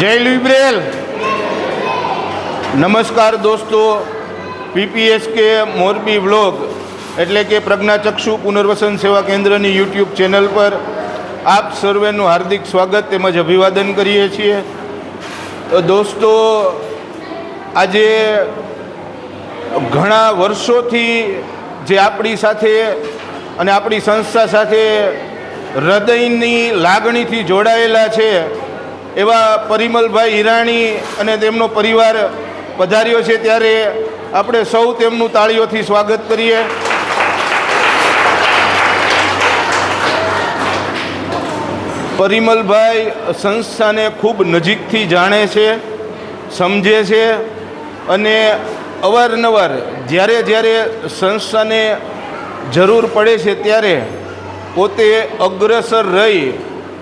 જય લિબ્રેલ નમસ્કાર દોસ્તો, પીપીએસકે મોરબી વ્લોગ, એટલે કે પ્રજ્ઞાચક્ષુ પુનર્વસન સેવા કેન્દ્રની યુટ્યુબ ચેનલ પર આપ સર્વેનું હાર્દિક સ્વાગત તેમજ અભિવાદન કરીએ છીએ. તો દોસ્તો, આજે ઘણા વર્ષોથી જે આપણી સાથે અને આપણી સંસ્થા સાથે હૃદયની લાગણીથી જોડાયેલા છે એવા પરિમલભાઈ હિરાણી અને તેમનો પરિવાર પધાર્યો છે ત્યારે આપણે સૌ તેમનું તાળીઓથી સ્વાગત કરીએ. પરિમલભાઈ સંસ્થાને ખૂબ નજીકથી જાણે છે, સમજે છે અને અવારનવાર જ્યારે જ્યારે સંસ્થાને જરૂર પડે છે ત્યારે પોતે અગ્રસર રહી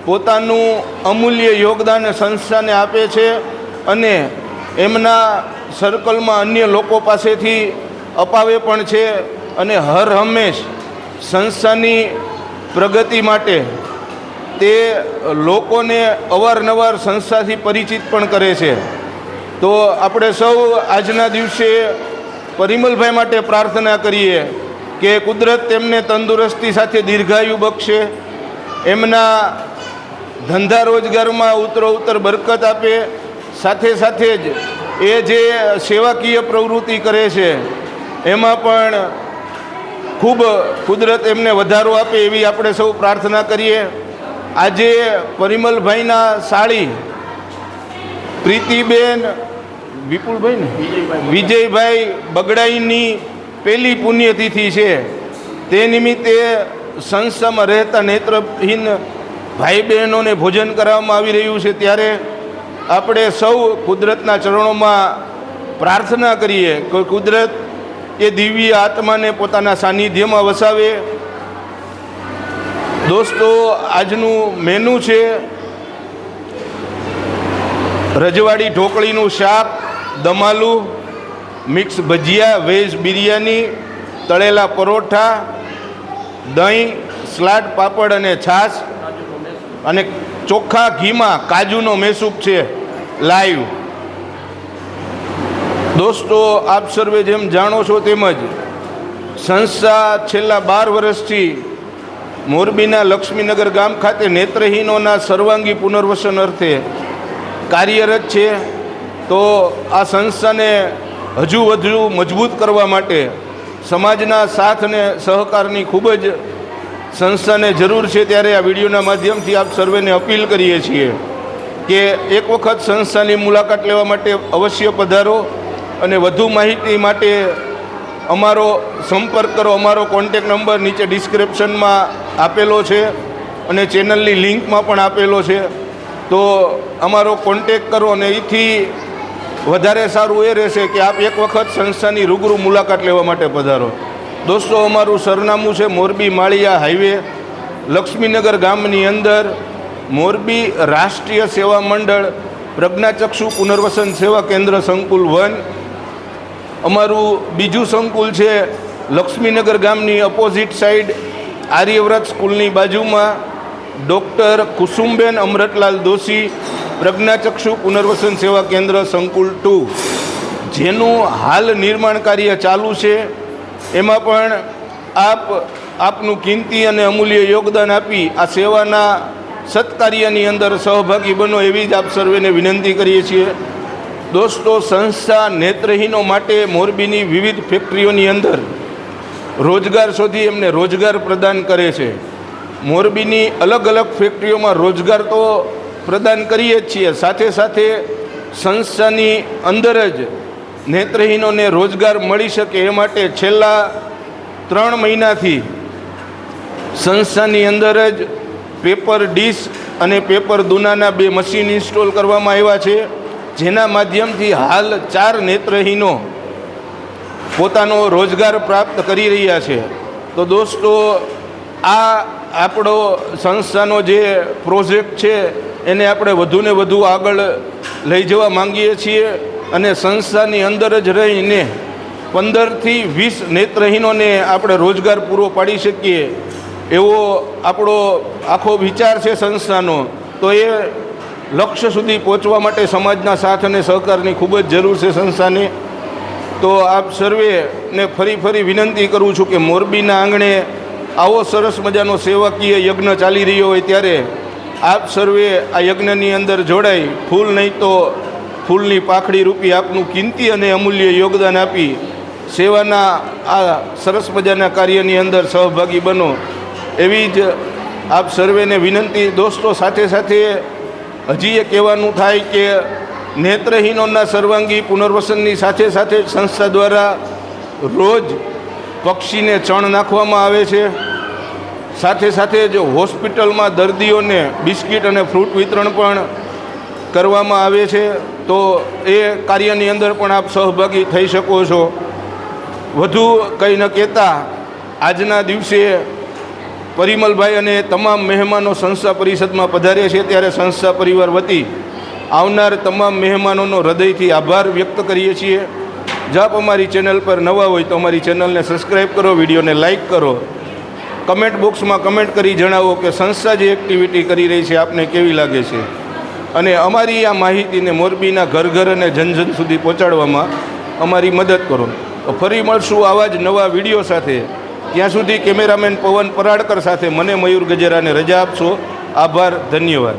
પોતાનું અમૂલ્ય યોગદાન સંસ્થાને આપે છે અને એમના સર્કલમાં અન્ય લોકો પાસેથી અપાવે પણ છે અને હર હંમેશ સંસ્થાની પ્રગતિ માટે તે લોકોને અવારનવાર સંસ્થાથી પરિચિત પણ કરે છે. તો આપણે સૌ આજના દિવસે પરિમલભાઈ માટે પ્રાર્થના કરીએ કે કુદરત તેમને તંદુરસ્તી સાથે દીર્ઘાયુ બક્ષે. એમના ધંધા રોજગારમાં ઉત્તરો ઉત્તર બરકત આપે. સાથે સાથે જ એ જે સેવાકીય પ્રવૃત્તિ કરે છે, એમાં પણ ખૂબ કુદરત એમને વધારો આપે એવી આપણે સૌ પ્રાર્થના કરીએ. આજે પરિમલભાઈના સાળી, પ્રીતિબેન, વિપુલભાઈ ને? વિજયભાઈ બગડાઈની પહેલી પુણ્યતિથિ છે. તે નિમિત્તે સંસ્થામાં રહેતા નેત્રહીન ભાઈ બહેનોને ભોજન કરાવવામાં આવી રહ્યું છે, ત્યારે આપણે સૌ કુદરતના ચરણોમાં પ્રાર્થના કરીએ કે કુદરત એ દિવ્ય આત્માને પોતાના સાનિધ્યમાં વસાવે. દોસ્તો, આજનું મેનુ છે રજવાડી ઢોકળીનું શાક, દમાલું, મિક્સ ભજીયા, વેજ બિરયાની, તળેલા પરોઠા, દહીં, સ્લાડ, પાપડ અને છાશ. અને ચોખ્ખા ઘીમાં કાજુનો મેસૂપ છે, લાઈવ. દોસ્તો, આપ સર્વે જેમ જાણો છો તેમજ સંસ્થા છેલ્લા બાર વર્ષથી મોરબીના લક્ષ્મીનગર ગામ ખાતે નેત્રહીનોના સર્વાંગી પુનર્વસન અર્થે કાર્યરત છે. તો આ સંસ્થાને હજુ વધુ મજબૂત કરવા માટે સમાજના સાથ અને સહકારની ખૂબ જ સંસ્થાને જરૂર છે ત્યારે આ વિડીયોના માધ્યમથી આપ સર્વેને અપીલ કરીએ છીએ કે એક વખત સંસ્થાની મુલાકાત લેવા માટે અવશ્ય પધારો અને વધુ માહિતી માટે અમારો સંપર્ક કરો. અમારો કોન્ટેક નંબર નીચે ડિસ્ક્રિપ્શનમાં આપેલો છે અને ચેનલની લિંકમાં પણ આપેલો છે. તો અમારો કોન્ટેક કરો અને એથી વધારે સારું એ રહેશે કે આપ એક વખત સંસ્થાની રૂબરૂ મુલાકાત લેવા માટે પધારો. દોસ્તો, અમારું સરનામું છે મોરબી માળિયા હાઈવે, લક્ષ્મીનગર ગામની અંદર મોરબી રાષ્ટ્રીય સેવા મંડળ, પ્રજ્ઞાચક્ષુ પુનર્વસન સેવા કેન્દ્ર સંકુલ વન. અમારું બીજું સંકુલ છે લક્ષ્મીનગર ગામની અપોઝિટ સાઈડ આર્યવ્રત સ્કૂલની બાજુમાં. ડૉક્ટર કુસુમબેન અમરતલાલ દોશી, પ્રજ્ઞાચક્ષુ પુનર્વસન સેવા કેન્દ્ર સંકુલ ટુ. જેનું હાલ નિર્માણ કાર્ય ચાલુ છે. એમાં પણ આપ, આપનું કિંમતી અને અમૂલ્ય યોગદાન આપી આ સેવાના સત્કાર્યની અંદર સહભાગી બનો એવી જ આપ સર્વેને વિનંતી કરીએ છીએ. દોસ્તો, સંસ્થા, નેત્રહીનો માટે મોરબીની વિવિધ ફેક્ટરીઓની અંદર રોજગાર શોધી એમને રોજગાર પ્રદાન કરે છે. મોરબીની અલગ અલગ ફેક્ટરીઓમાં રોજગાર તો પ્રદાન કરીએ જ છીએ. સાથે સાથે સંસ્થાની અંદર જ નેત્રહીનોને રોજગાર મળી શકે એ માટે છેલ્લા ત્રણ મહિનાથી સંસ્થાની અંદર જ પેપર ડીશ અને પેપર દુનાના બે મશીન ઇન્સ્ટોલ કરવામાં આવ્યા છે, જેના માધ્યમથી હાલ ચાર નેત્રહીનો પોતાનો રોજગાર પ્રાપ્ત કરી રહ્યા છે. તો દોસ્તો, આ આપણો સંસ્થાનો જે પ્રોજેક્ટ છે, એને આપણે વધુને વધુ આગળ લઈ જવા માંગીએ છીએ. અને સંસ્થાની અંદર જ રહીને પંદરથી વીસ નેત્રહીનોને આપણે રોજગાર પૂરો પાડી શકીએ, એવો આપણો આખો વિચાર છે સંસ્થાનો, તો એ લક્ષ્ય સુધી પહોંચવા માટે સમાજના સાથ અને સહકારની ખૂબ જ જરૂર છે સંસ્થાને. તો આપ સર્વેને ફરી ફરી વિનંતી કરું છું કે મોરબીના આંગણે આવો સરસ મજાનો સેવાકીય યજ્ઞ ચાલી રહ્યો હોય ત્યારે આપ સર્વે આ યજ્ઞની અંદર જોડાઈ. ફૂલ નહીં તો ફૂલની પાખડી રૂપી આપનું કિંમતી અને અમૂલ્ય યોગદાન આપી સેવાના આ સરસ મજાના કાર્યની અંદર સહભાગી બનો. એવી જ આપ સર્વેને વિનંતી, દોસ્તો, સાથે સાથે હજી એ કહેવાનું થાય કે નેત્રહીનોના સર્વાંગી પુનર્વસનની સાથે સાથે સંસ્થા દ્વારા રોજ પક્ષીને ચણ નાખવામાં આવે છે. સાથે સાથે જ હોસ્પિટલમાં દર્દીઓને બિસ્કિટ અને ફ્રૂટ વિતરણ પણ કરવામાં આવે છે. તો એ કાર્યની અંદર પણ આપ સહભાગી થઈ શકો છો. વધુ કંઈ ન કહેતા, આજના દિવસે પરિમલભાઈ અને તમામ મહેમાનો સંસ્થા પરિષદમાં પધાર્યા છે. ત્યારે સંસ્થા પરિવાર વતી આવનાર તમામ મહેમાનોનો હૃદયથી આભાર વ્યક્ત કરીએ છીએ. જાપ અમારી ચેનલ પર નવા હોય તો અમારી ચેનલને સબસ્ક્રાઈબ કરો, વિડીયોને લાઇક કરો. કમેન્ટ બોક્સમાં કમેન્ટ કરી જણાવો કે સંસ્થા જે એક્ટિવિટી કરી રહી છે, આપને કેવી લાગે છે? અને અમારી આ માહિતીને મોરબીના ઘર ઘર અને જન જન સુધી પહોંચાડવામાં અમારી મદદ કરો. ફરી મળશું આવા જ નવા વીડિયો સાથે. ત્યાં સુધી કેમેરામેન પવન પરાડકર સાથે મને મયુર ગજેરાને રજા આપશો. આભાર, ધન્યવાદ.